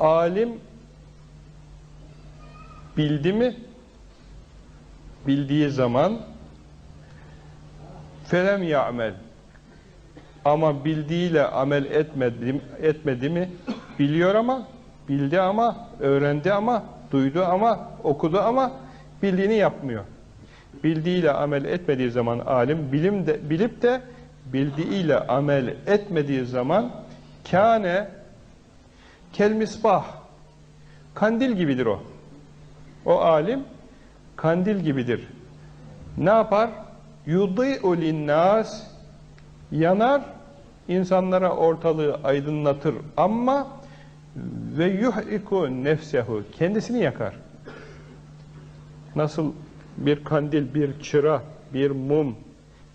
Alim bildi mi? Bildiği zaman felem ya'mel ama bildiğiyle amel etmedi, etmedi mi? Biliyor ama, bildi ama, öğrendi ama, duydu ama, okudu ama bildiğini yapmıyor. Bildiğiyle amel etmediği zaman alim, bilim de, bilip de bildiğiyle amel etmediği zaman kâne kel misbah kandil gibidir o. O alim kandil gibidir. Ne yapar? Yudî'u linnâs yanar, insanlara ortalığı aydınlatır ama ve yuh'iku nefsehu kendisini yakar. Nasıl bir kandil, bir çıra, bir mum,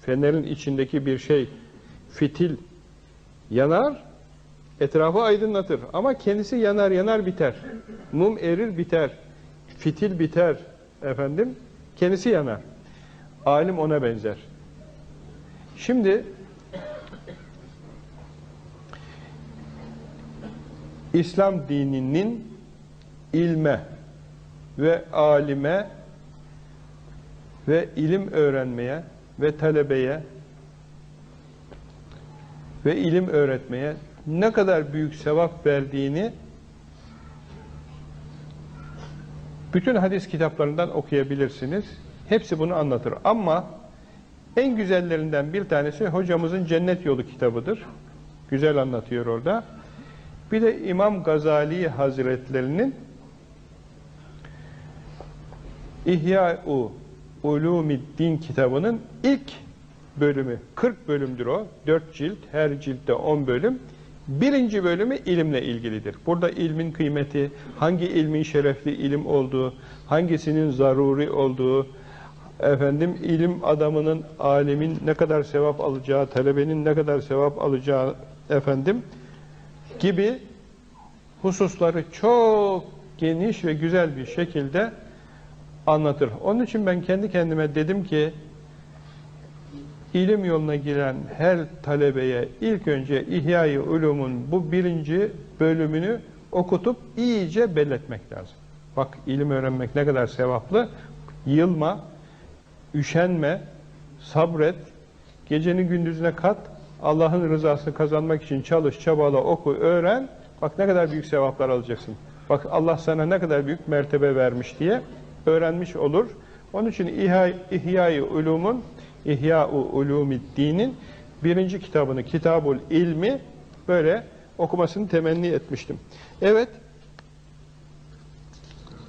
fenerin içindeki bir şey, fitil yanar, etrafı aydınlatır ama kendisi yanar yanar biter. Mum erir biter, fitil biter efendim, kendisi yanar. Alim ona benzer. Şimdi İslam dininin ilme ve alime ve ilim öğrenmeye ve talebeye ve ilim öğretmeye ne kadar büyük sevap verdiğini bütün hadis kitaplarından okuyabilirsiniz. Hepsi bunu anlatır. Ama en güzellerinden bir tanesi hocamızın Cennet Yolu kitabıdır. Güzel anlatıyor orada. Bir de İmam Gazali Hazretlerinin İhya-u Ulumiddin kitabının ilk bölümü, 40 bölümdür o, 4 cilt, her ciltte 10 bölüm. Birinci bölümü ilimle ilgilidir. Burada ilmin kıymeti, hangi ilmin şerefli ilim olduğu, hangisinin zaruri olduğu, efendim ilim adamının, alimin ne kadar sevap alacağı, talebenin ne kadar sevap alacağı efendim gibi hususları çok geniş ve güzel bir şekilde anlatır. Onun için ben kendi kendime dedim ki ilim yoluna giren her talebeye ilk önce İhya-i Ulum'un bu birinci bölümünü okutup iyice belletmek lazım. Bak ilim öğrenmek ne kadar sevaplı. Yılma, üşenme, sabret, geceni gündüzüne kat, Allah'ın rızasını kazanmak için çalış, çabala, oku, öğren. Bak ne kadar büyük sevaplar alacaksın. Bak Allah sana ne kadar büyük mertebe vermiş diye öğrenmiş olur. Onun için İhya-i Ulum'un İhya-u Ulumiddin'in birinci kitabını, Kitabul İlmi böyle okumasını temenni etmiştim. Evet,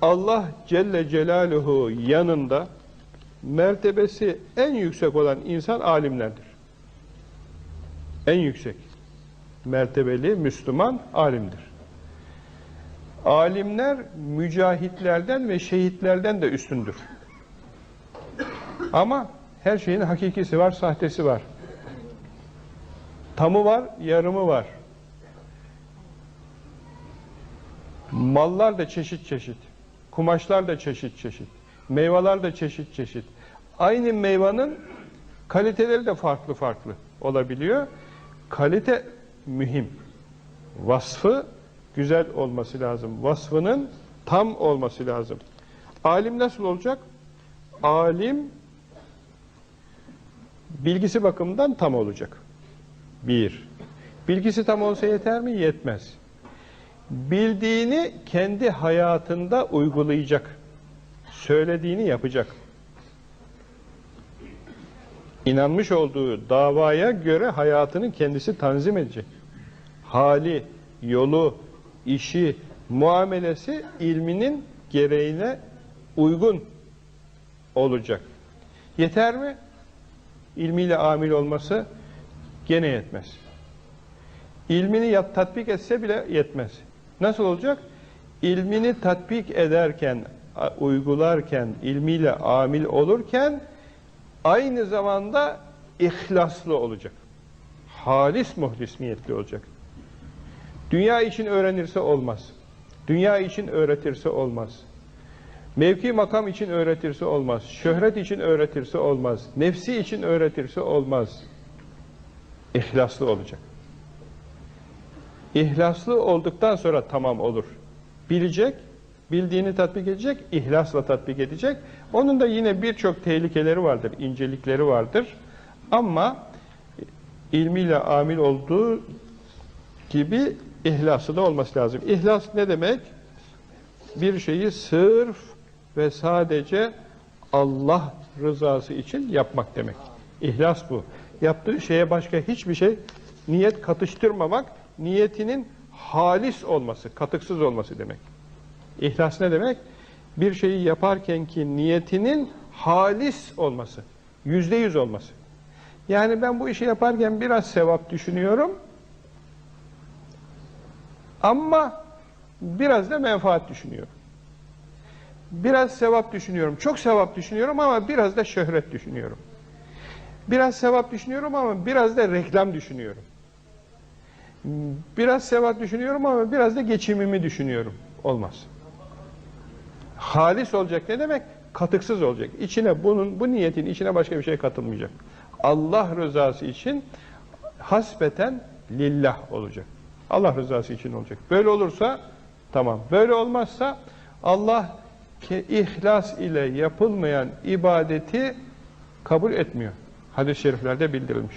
Allah Celle Celaluhu yanında mertebesi en yüksek olan insan alimlerdir. En yüksek mertebeli Müslüman alimdir. Alimler mücahitlerden ve şehitlerden de üstündür. Ama her şeyin hakikisi var, sahtesi var. Tamı var, yarımı var. Mallar da çeşit çeşit. Kumaşlar da çeşit çeşit. Meyveler de çeşit çeşit. Aynı meyvanın kaliteleri de farklı farklı olabiliyor. Kalite mühim. Vasfı güzel olması lazım. Vasfının tam olması lazım. Alim nasıl olacak? Alim bilgisi bakımından tam olacak. Bir. Bilgisi tam olsa yeter mi? Yetmez. Bildiğini kendi hayatında uygulayacak. Söylediğini yapacak. İnanmış olduğu davaya göre hayatını kendisi tanzim edecek. Hali, yolu, işi, muamelesi ilminin gereğine uygun olacak. Yeter mi? İlmiyle amil olması gene yetmez. İlmini yap, tatbik etse bile yetmez. Nasıl olacak? İlmini tatbik ederken, uygularken, ilmiyle amil olurken aynı zamanda ihlaslı olacak. Halis muhlis niyetli olacak. Dünya için öğrenirse olmaz. Dünya için öğretirse olmaz. Mevki makam için öğretirse olmaz. Şöhret için öğretirse olmaz. Nefsi için öğretirse olmaz. İhlaslı olacak. İhlaslı olduktan sonra tamam olur. Bilecek, bildiğini tatbik edecek, ihlasla tatbik edecek. Onun da yine birçok tehlikeleri vardır, incelikleri vardır. Ama ilmiyle amil olduğu gibi ihlası da olması lazım. İhlas ne demek? Bir şeyi sırf ve sadece Allah rızası için yapmak demek. İhlas bu. Yaptığı şeye başka hiçbir şey niyet katıştırmamak, niyetinin halis olması, katıksız olması demek. İhlas ne demek? Bir şeyi yaparken ki niyetinin halis olması, yüzde yüz olması. Yani ben bu işi yaparken biraz sevap düşünüyorum ama biraz da menfaat düşünüyorum. Biraz sevap düşünüyorum, çok sevap düşünüyorum ama biraz da şöhret düşünüyorum. Biraz sevap düşünüyorum ama biraz da reklam düşünüyorum. Biraz sevap düşünüyorum ama biraz da geçimimi düşünüyorum. Olmaz. Halis olacak ne demek? Katıksız olacak. İçine bunun bu niyetin içine başka bir şey katılmayacak. Allah rızası için hasbeten lillah olacak. Allah rızası için olacak. Böyle olursa tamam. Böyle olmazsa Allah ki ihlas ile yapılmayan ibadeti kabul etmiyor. Hadis-i şeriflerde bildirilmiş.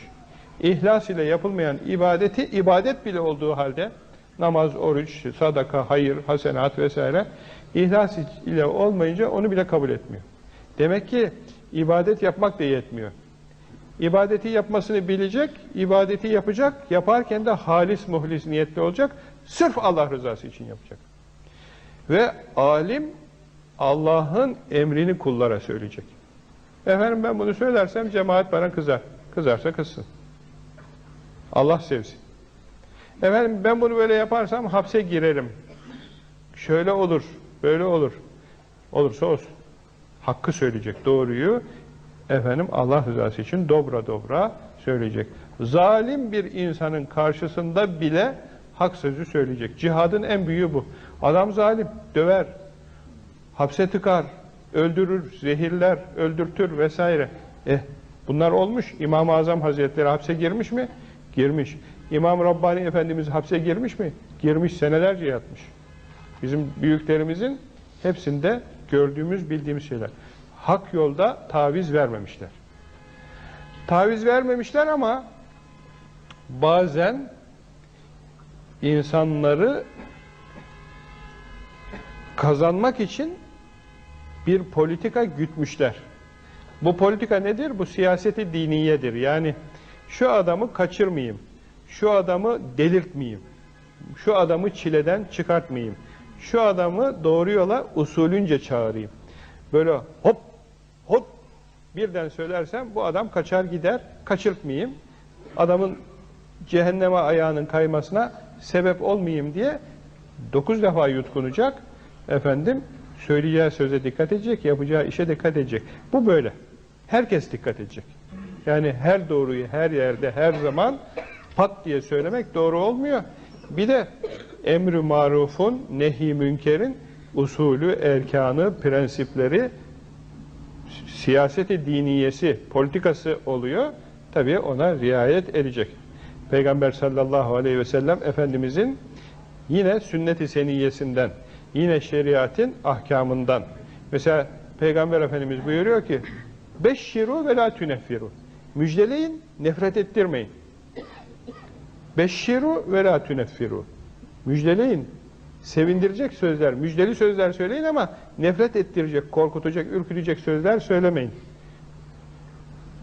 İhlas ile yapılmayan ibadeti ibadet bile olduğu halde namaz, oruç, sadaka, hayır, hasenat vesaire ihlas ile olmayınca onu bile kabul etmiyor. Demek ki ibadet yapmak da yetmiyor. İbadeti yapmasını bilecek, ibadeti yapacak, yaparken de halis muhlis niyetli olacak, sırf Allah rızası için yapacak. Ve alim Allah'ın emrini kullara söyleyecek. Efendim ben bunu söylersem cemaat bana kızar. Kızarsa kızsın. Allah sevsin. Efendim ben bunu böyle yaparsam hapse girerim. Şöyle olur, böyle olur. Olursa olsun. Hakkı söyleyecek, doğruyu efendim Allah rızası için dobra dobra söyleyecek. Zalim bir insanın karşısında bile hak sözü söyleyecek. Cihadın en büyüğü bu. Adam zalim, döver, hapse tıkar, öldürür, zehirler, öldürtür vesaire. Eh, bunlar olmuş. İmam-ı Azam Hazretleri hapse girmiş mi? Girmiş. İmam Rabbani Efendimiz hapse girmiş mi? Girmiş, senelerce yatmış. Bizim büyüklerimizin hepsinde gördüğümüz, bildiğimiz şeyler. Hak yolda taviz vermemişler. Taviz vermemişler ama bazen insanları kazanmak için bir politika gütmüşler. Bu politika nedir? Bu siyaseti diniyedir. Yani şu adamı kaçırmayayım, şu adamı delirtmeyeyim, şu adamı çileden çıkartmayayım, şu adamı doğru yola usulünce çağırayım. Böyle hop hop birden söylersem bu adam kaçar gider, kaçırtmayayım. Adamın cehenneme ayağının kaymasına sebep olmayayım diye dokuz defa yutkunacak. Efendim söyleyeceği söze dikkat edecek, yapacağı işe dikkat edecek. Bu böyle. Herkes dikkat edecek. Yani her doğruyu her yerde, her zaman pat diye söylemek doğru olmuyor. Bir de emri marufun, nehi münkerin usulü, erkanı, prensipleri, siyaseti diniyesi, politikası oluyor. Tabii ona riayet edecek. Peygamber sallallahu aleyhi ve sellem Efendimizin yine sünnet-i seniyesinden, yine şeriatın ahkamından. Mesela Peygamber Efendimiz buyuruyor ki Beşşiru ve la tüneffiru. Müjdeleyin, nefret ettirmeyin. Beşşiru ve la tüneffiru. Müjdeleyin, sevindirecek sözler, müjdeli sözler söyleyin ama nefret ettirecek, korkutacak, ürkütecek sözler söylemeyin.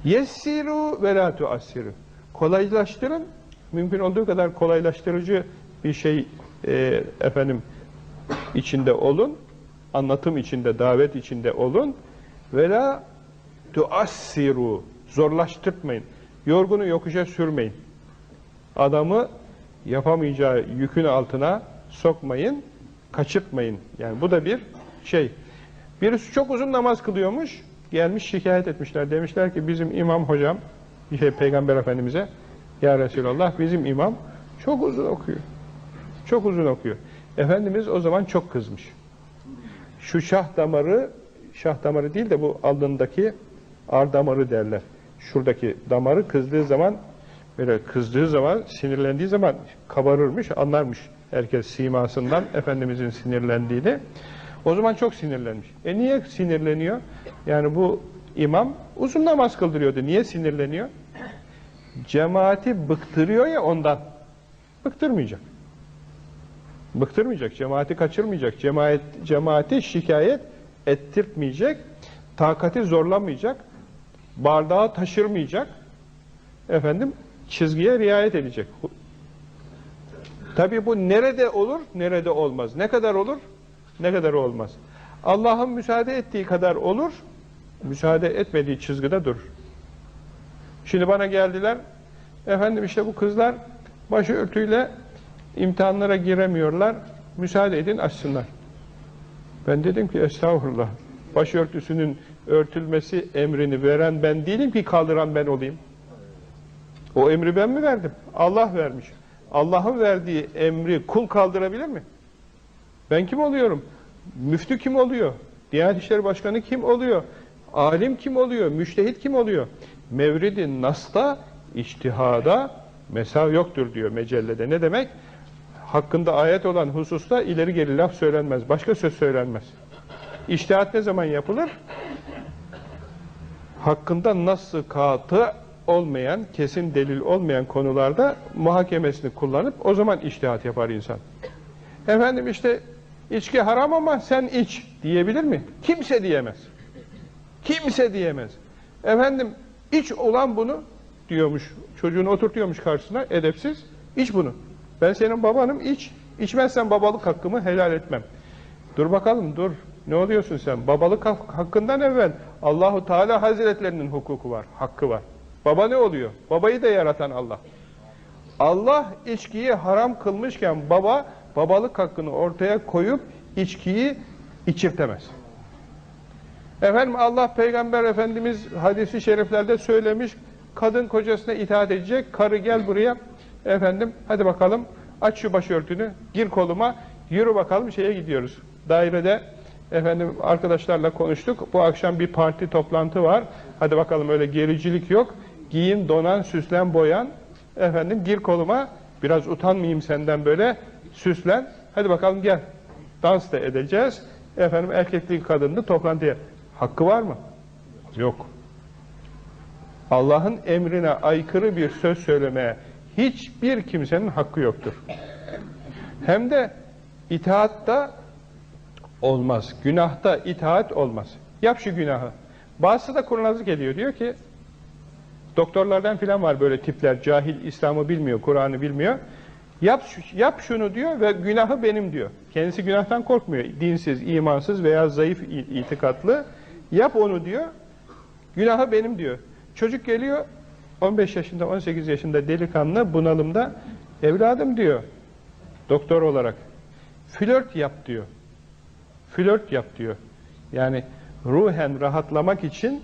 Yessiru ve la tuassiru. Kolaylaştırın, mümkün olduğu kadar kolaylaştırıcı bir şey e, efendim içinde olun, anlatım içinde, davet içinde olun. Ve la tuassiru. Zorlaştırmayın. Yorgunu yokuşa sürmeyin. Adamı yapamayacağı yükün altına sokmayın, kaçırtmayın. Yani bu da bir şey. Birisi çok uzun namaz kılıyormuş, gelmiş şikayet etmişler. Demişler ki bizim imam hocam, şey, Peygamber Efendimiz'e, Ya Resulallah bizim imam çok uzun okuyor. Çok uzun okuyor. Efendimiz o zaman çok kızmış. Şu şah damarı, şah damarı değil de bu alnındaki ar damarı derler. Şuradaki damarı kızdığı zaman böyle kızdığı zaman, sinirlendiği zaman kabarırmış, anlarmış herkes simasından Efendimizin sinirlendiğini. O zaman çok sinirlenmiş. E niye sinirleniyor? Yani bu imam uzun namaz kıldırıyordu. Niye sinirleniyor? Cemaati bıktırıyor ya ondan. Bıktırmayacak. Bıktırmayacak, cemaati kaçırmayacak, cemaat, cemaati şikayet ettirtmeyecek, takati zorlamayacak, bardağı taşırmayacak, efendim çizgiye riayet edecek. Tabii bu nerede olur, nerede olmaz. Ne kadar olur, ne kadar olmaz. Allah'ın müsaade ettiği kadar olur, müsaade etmediği çizgide durur. Şimdi bana geldiler, efendim işte bu kızlar başörtüyle imtihanlara giremiyorlar, müsaade edin açsınlar. Ben dedim ki estağfurullah, başörtüsünün örtülmesi emrini veren ben değilim ki kaldıran ben olayım. O emri ben mi verdim? Allah vermiş. Allah'ın verdiği emri kul kaldırabilir mi? Ben kim oluyorum? Müftü kim oluyor? Diyanet İşleri Başkanı kim oluyor? Alim kim oluyor? Müştehit kim oluyor? Mevridi Nas'ta, içtihada mesav yoktur diyor mecellede. Ne demek? Hakkında ayet olan hususta ileri geri laf söylenmez. Başka söz söylenmez. İçtihat ne zaman yapılır? Hakkında nasıl katı olmayan, kesin delil olmayan konularda muhakemesini kullanıp o zaman içtihat yapar insan. Efendim işte içki haram ama sen iç diyebilir mi? Kimse diyemez. Kimse diyemez. Efendim iç olan bunu diyormuş. Çocuğunu oturtuyormuş karşısına edepsiz. İç bunu. Ben senin babanım iç. İçmezsen babalık hakkımı helal etmem. Dur bakalım dur. Ne oluyorsun sen? Babalık hakkından evvel Allahu Teala Hazretlerinin hukuku var, hakkı var. Baba ne oluyor? Babayı da yaratan Allah. Allah içkiyi haram kılmışken baba babalık hakkını ortaya koyup içkiyi içirtemez. Efendim Allah Peygamber Efendimiz hadisi şeriflerde söylemiş kadın kocasına itaat edecek. Karı gel buraya. Efendim hadi bakalım aç şu başörtünü gir koluma yürü bakalım şeye gidiyoruz. Dairede efendim arkadaşlarla konuştuk. Bu akşam bir parti toplantı var. Hadi bakalım öyle gericilik yok. Giyin, donan, süslen, boyan. Efendim gir koluma. Biraz utanmayayım senden böyle. Süslen. Hadi bakalım gel. Dans da edeceğiz. Efendim erkekli kadınlı toplantıya. Hakkı var mı? Yok. Allah'ın emrine aykırı bir söz söylemeye hiçbir kimsenin hakkı yoktur. Hem de itaatta olmaz. Günahta itaat olmaz. Yap şu günahı. Bazısı da kurnazlık ediyor. Diyor ki doktorlardan filan var böyle tipler. Cahil İslam'ı bilmiyor, Kur'an'ı bilmiyor. Yap, yap şunu diyor ve günahı benim diyor. Kendisi günahtan korkmuyor. Dinsiz, imansız veya zayıf itikatlı. Yap onu diyor. Günahı benim diyor. Çocuk geliyor 15 yaşında, 18 yaşında delikanlı bunalımda evladım diyor doktor olarak flört yap diyor. Flört yap diyor. Yani ruhen rahatlamak için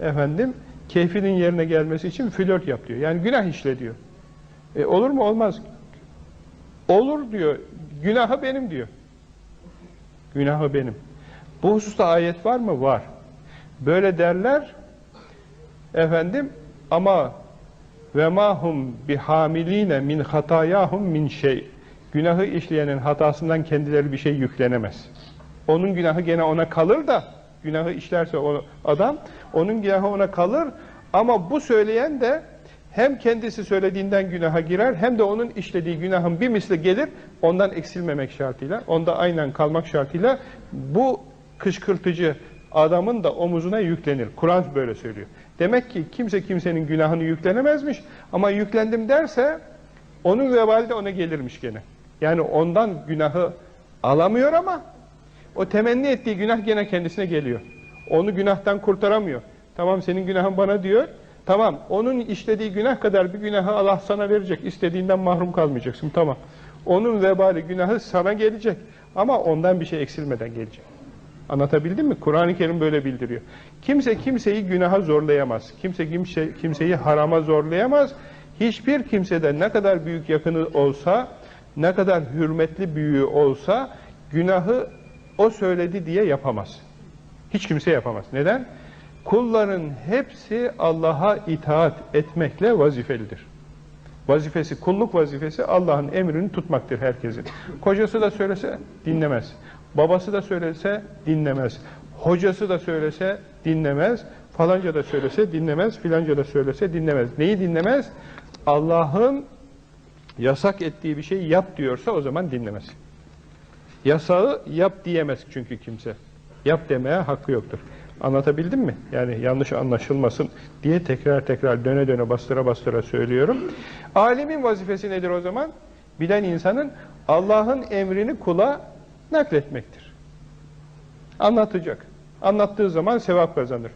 efendim keyfinin yerine gelmesi için flört yap diyor. Yani günah işle diyor. E, olur mu? Olmaz. Olur diyor. Günahı benim diyor. Günahı benim. Bu hususta ayet var mı? Var. Böyle derler efendim ama ve mahum bihamiline min hatayahum min şey. Günahı işleyenin hatasından kendileri bir şey yüklenemez. Onun günahı gene ona kalır da günahı işlerse o adam onun günahı ona kalır ama bu söyleyen de hem kendisi söylediğinden günaha girer hem de onun işlediği günahın bir misli gelir ondan eksilmemek şartıyla onda aynen kalmak şartıyla bu kışkırtıcı adamın da omuzuna yüklenir. Kur'an böyle söylüyor. Demek ki kimse kimsenin günahını yüklenemezmiş ama yüklendim derse onun vebali de ona gelirmiş gene. Yani ondan günahı alamıyor ama o temenni ettiği günah gene kendisine geliyor. Onu günahtan kurtaramıyor. Tamam senin günahın bana diyor. Tamam onun işlediği günah kadar bir günahı Allah sana verecek. İstediğinden mahrum kalmayacaksın. Tamam. Onun vebali günahı sana gelecek. Ama ondan bir şey eksilmeden gelecek. Anlatabildim mi? Kur'an-ı Kerim böyle bildiriyor. Kimse kimseyi günaha zorlayamaz. Kimse kimse kimseyi harama zorlayamaz. Hiçbir kimseden ne kadar büyük yakını olsa, ne kadar hürmetli büyüğü olsa günahı o söyledi diye yapamaz. Hiç kimse yapamaz. Neden? Kulların hepsi Allah'a itaat etmekle vazifelidir. Vazifesi, kulluk vazifesi Allah'ın emrini tutmaktır herkesin. Kocası da söylese dinlemez. Babası da söylese dinlemez. Hocası da söylese dinlemez. Falanca da söylese dinlemez. Filanca da söylese dinlemez. Neyi dinlemez? Allah'ın yasak ettiği bir şeyi yap diyorsa o zaman dinlemez. Yasağı yap diyemez çünkü kimse. Yap demeye hakkı yoktur. Anlatabildim mi? Yani yanlış anlaşılmasın diye tekrar tekrar döne döne bastıra bastıra söylüyorum. Alimin vazifesi nedir o zaman? Bilen insanın Allah'ın emrini kula nakletmektir. Anlatacak. Anlattığı zaman sevap kazanır.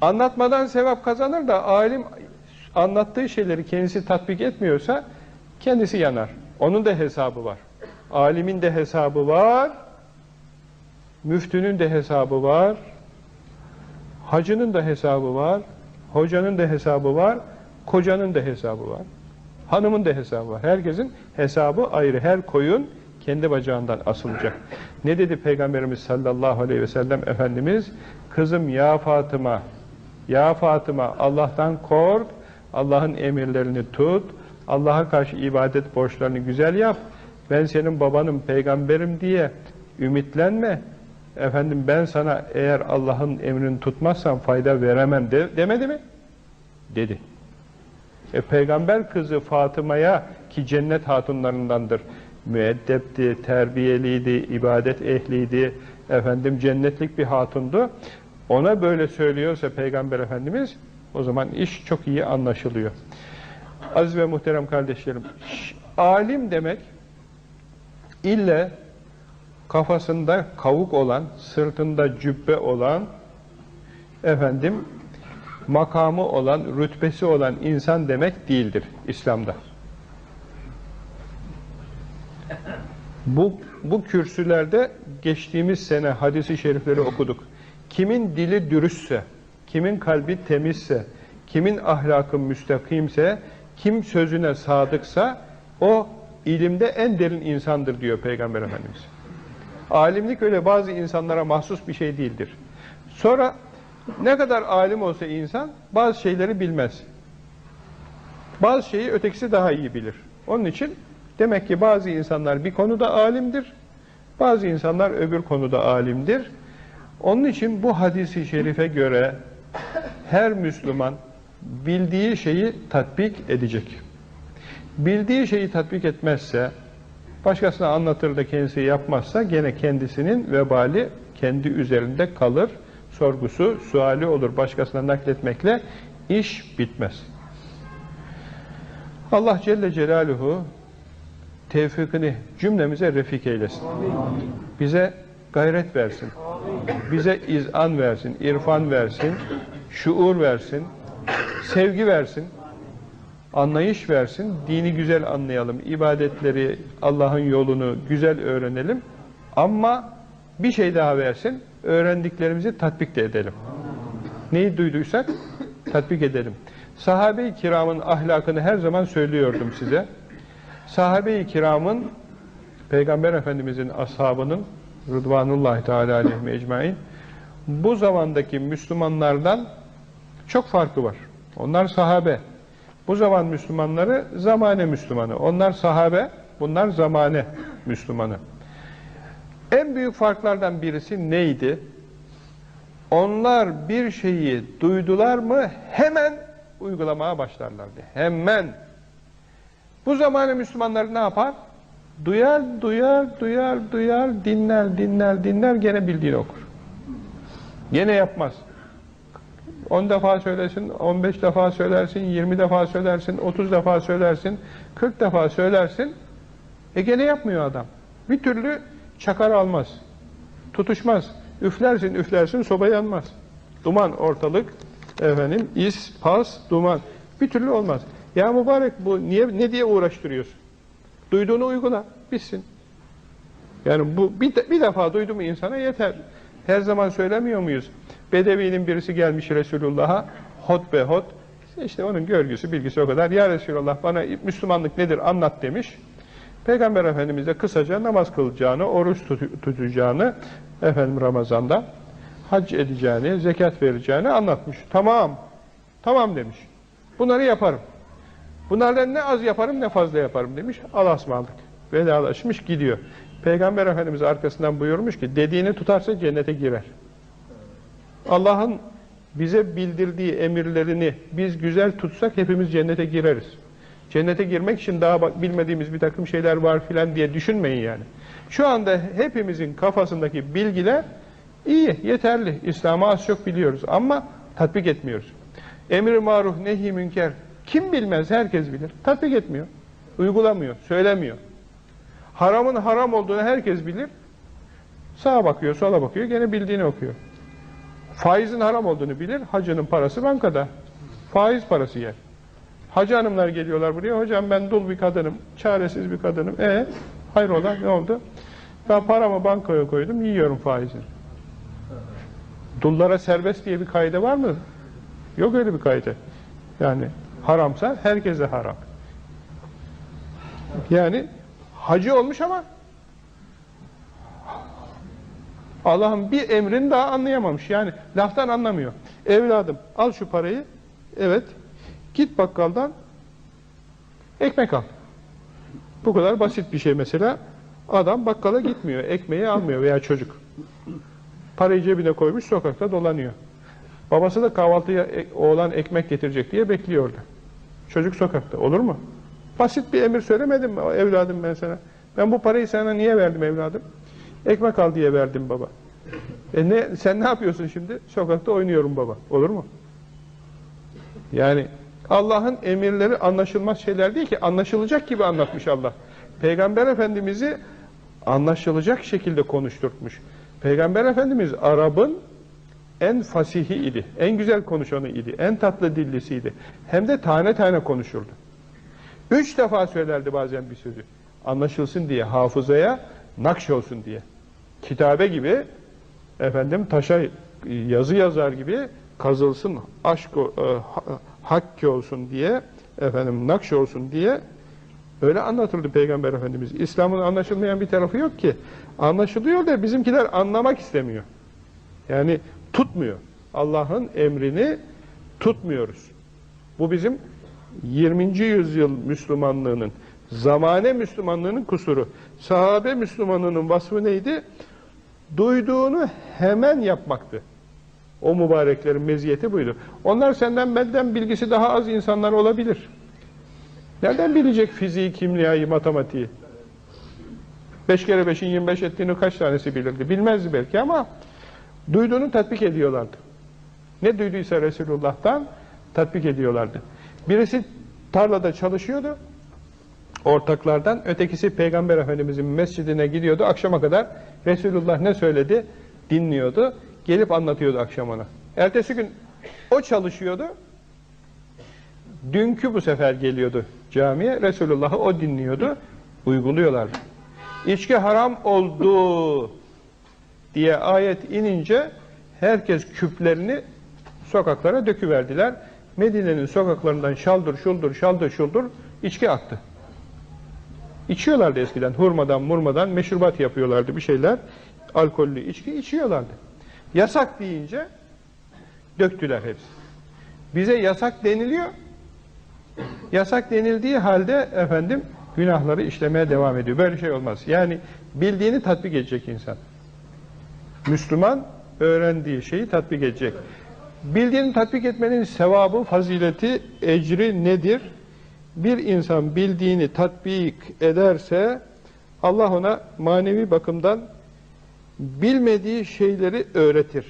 Anlatmadan sevap kazanır da alim anlattığı şeyleri kendisi tatbik etmiyorsa kendisi yanar. Onun da hesabı var. Alimin de hesabı var. Müftünün de hesabı var. Hacının da hesabı var. Hocanın da hesabı var. Kocanın da hesabı var. Hanımın da hesabı var. Herkesin hesabı ayrı. Her koyun kendi bacağından asılacak. Ne dedi Peygamberimiz sallallahu aleyhi ve sellem Efendimiz? Kızım ya Fatıma, ya Fatıma Allah'tan kork, Allah'ın emirlerini tut, Allah'a karşı ibadet borçlarını güzel yap. Ben senin babanım, peygamberim diye ümitlenme. Efendim ben sana eğer Allah'ın emrini tutmazsam fayda veremem de, demedi mi? Dedi. E, peygamber kızı Fatıma'ya ki cennet hatunlarındandır. Müeddepti, terbiyeliydi, ibadet ehliydi, efendim cennetlik bir hatundu. Ona böyle söylüyorsa Peygamber Efendimiz o zaman iş çok iyi anlaşılıyor. Aziz ve muhterem kardeşlerim, alim demek ille kafasında kavuk olan, sırtında cübbe olan, efendim makamı olan, rütbesi olan insan demek değildir İslam'da. Bu, bu kürsülerde geçtiğimiz sene hadisi şerifleri okuduk. Kimin dili dürüstse, kimin kalbi temizse, kimin ahlakı müstakimse, kim sözüne sadıksa o ilimde en derin insandır diyor Peygamber Efendimiz. Alimlik öyle bazı insanlara mahsus bir şey değildir. Sonra ne kadar alim olsa insan bazı şeyleri bilmez. Bazı şeyi ötekisi daha iyi bilir. Onun için demek ki bazı insanlar bir konuda alimdir, bazı insanlar öbür konuda alimdir. Onun için bu hadisi şerife göre her Müslüman bildiği şeyi tatbik edecek. Bildiği şeyi tatbik etmezse, başkasına anlatır da kendisi yapmazsa gene kendisinin vebali kendi üzerinde kalır. Sorgusu, suali olur. Başkasına nakletmekle iş bitmez. Allah Celle Celaluhu tevfikini cümlemize refik eylesin. Bize gayret versin. Bize izan versin, irfan versin, şuur versin, sevgi versin, anlayış versin, dini güzel anlayalım, ibadetleri, Allah'ın yolunu güzel öğrenelim. Ama bir şey daha versin, öğrendiklerimizi tatbik de edelim. Neyi duyduysak tatbik edelim. Sahabe-i kiramın ahlakını her zaman söylüyordum size. Sahabe-i kiramın, Peygamber Efendimizin ashabının, Rıdvanullahi Teala aleyhi ecmain, bu zamandaki Müslümanlardan çok farkı var. Onlar sahabe. Bu zaman Müslümanları zamane Müslümanı. Onlar sahabe, bunlar zamane Müslümanı. En büyük farklardan birisi neydi? Onlar bir şeyi duydular mı hemen uygulamaya başlarlardı. Hemen. Bu zamane Müslümanları ne yapar? Duyar, duyar, duyar, duyar, dinler, dinler, dinler, gene bildiğini okur. Gene yapmaz. 10 defa söylesin, 15 defa söylersin, 20 defa söylersin, 30 defa söylersin, 40 defa söylersin. E gene yapmıyor adam. Bir türlü çakar almaz. Tutuşmaz. Üflersin, üflersin, soba yanmaz. Duman ortalık, efendim, is, pas, duman. Bir türlü olmaz. Ya mübarek bu niye ne diye uğraştırıyorsun? Duyduğunu uygula, bitsin. Yani bu bir, de, bir defa duydu mu insana yeter. Her zaman söylemiyor muyuz? Bedevinin birisi gelmiş Resulullah'a, hot be hot. İşte onun görgüsü, bilgisi o kadar. Ya Resulullah bana Müslümanlık nedir anlat demiş. Peygamber Efendimiz de kısaca namaz kılacağını, oruç tutacağını, efendim Ramazan'da hac edeceğini, zekat vereceğini anlatmış. Tamam, tamam demiş. Bunları yaparım. Bunlardan ne az yaparım ne fazla yaparım demiş. Allah'a ısmarladık. Vedalaşmış gidiyor. Peygamber Efendimiz arkasından buyurmuş ki dediğini tutarsa cennete girer. Allah'ın bize bildirdiği emirlerini biz güzel tutsak hepimiz cennete gireriz. Cennete girmek için daha bilmediğimiz bir takım şeyler var filan diye düşünmeyin yani. Şu anda hepimizin kafasındaki bilgiler iyi, yeterli. İslam'ı az çok biliyoruz ama tatbik etmiyoruz. Emir-i maruf, nehi münker kim bilmez herkes bilir. Tatbik etmiyor, uygulamıyor, söylemiyor. Haramın haram olduğunu herkes bilir. Sağa bakıyor, sola bakıyor, gene bildiğini okuyor. Faizin haram olduğunu bilir, hacının parası bankada. Faiz parası yer. Hacı hanımlar geliyorlar buraya, hocam ben dul bir kadınım, çaresiz bir kadınım. E hayrola ne oldu? Ben paramı bankaya koydum, yiyorum faizini. Dullara serbest diye bir kaide var mı? Yok öyle bir kaide. Yani haramsa herkese haram. Yani hacı olmuş ama Allah'ın bir emrini daha anlayamamış. Yani laftan anlamıyor. Evladım al şu parayı. Evet. Git bakkaldan ekmek al. Bu kadar basit bir şey mesela. Adam bakkala gitmiyor. Ekmeği almıyor veya çocuk. Parayı cebine koymuş sokakta dolanıyor. Babası da kahvaltıya e- oğlan ekmek getirecek diye bekliyordu. Çocuk sokakta. Olur mu? Basit bir emir söylemedim mi evladım ben sana? Ben bu parayı sana niye verdim evladım? Ekmek al diye verdim baba. E ne, sen ne yapıyorsun şimdi? Sokakta oynuyorum baba. Olur mu? Yani Allah'ın emirleri anlaşılmaz şeyler değil ki anlaşılacak gibi anlatmış Allah. Peygamber Efendimiz'i anlaşılacak şekilde konuşturtmuş. Peygamber Efendimiz Arap'ın en fasihi idi, en güzel konuşanı idi, en tatlı dillisiydi. Hem de tane tane konuşurdu. Üç defa söylerdi bazen bir sözü. Anlaşılsın diye, hafızaya nakş olsun diye. Kitabe gibi, efendim taşa yazı yazar gibi kazılsın, aşk e, ha- hakkı olsun diye, efendim nakş olsun diye öyle anlatıldı Peygamber Efendimiz. İslam'ın anlaşılmayan bir tarafı yok ki. Anlaşılıyor da bizimkiler anlamak istemiyor. Yani tutmuyor. Allah'ın emrini tutmuyoruz. Bu bizim 20. yüzyıl Müslümanlığının, zamane Müslümanlığının kusuru. Sahabe Müslümanlığının vasfı neydi? Duyduğunu hemen yapmaktı. O mübareklerin meziyeti buydu. Onlar senden benden bilgisi daha az insanlar olabilir. Nereden bilecek fiziği, kimyayı, matematiği? 5 kere 5'in 25 ettiğini kaç tanesi bilirdi? Bilmezdi belki ama duyduğunu tatbik ediyorlardı. Ne duyduysa Resulullah'tan tatbik ediyorlardı. Birisi tarlada çalışıyordu, ortaklardan, ötekisi Peygamber Efendimizin mescidine gidiyordu, akşama kadar Resulullah ne söyledi dinliyordu, gelip anlatıyordu akşam ona. Ertesi gün o çalışıyordu, dünkü bu sefer geliyordu camiye, Resulullah'ı o dinliyordu, uyguluyorlardı. İçki haram oldu diye ayet inince herkes küplerini sokaklara döküverdiler. Medine'nin sokaklarından şaldır şuldur şaldır şuldur içki aktı. İçiyorlardı eskiden hurmadan murmadan meşrubat yapıyorlardı bir şeyler. Alkollü içki içiyorlardı. Yasak deyince döktüler hepsi. Bize yasak deniliyor. Yasak denildiği halde efendim günahları işlemeye devam ediyor. Böyle şey olmaz. Yani bildiğini tatbik edecek insan. Müslüman öğrendiği şeyi tatbik edecek. Bildiğini tatbik etmenin sevabı, fazileti, ecri nedir? Bir insan bildiğini tatbik ederse Allah ona manevi bakımdan bilmediği şeyleri öğretir.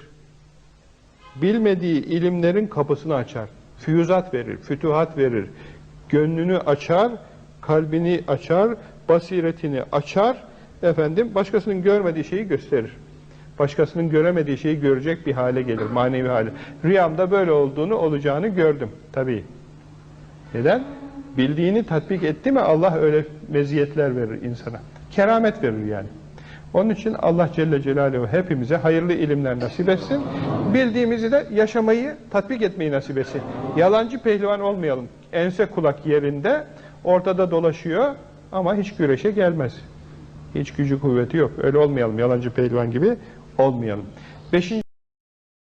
Bilmediği ilimlerin kapısını açar. Füyüzat verir, fütuhat verir. Gönlünü açar, kalbini açar, basiretini açar. Efendim başkasının görmediği şeyi gösterir. Başkasının göremediği şeyi görecek bir hale gelir, manevi hale. Rüyamda böyle olduğunu, olacağını gördüm. Tabii. Neden? Bildiğini tatbik etti mi Allah öyle meziyetler verir insana. Keramet verir yani. Onun için Allah Celle Celaluhu hepimize hayırlı ilimler nasip etsin. Bildiğimizi de yaşamayı, tatbik etmeyi nasip etsin. Yalancı pehlivan olmayalım. Ense kulak yerinde, ortada dolaşıyor ama hiç güreşe gelmez. Hiç gücü kuvveti yok. Öyle olmayalım. Yalancı pehlivan gibi olmayalım. Beşinci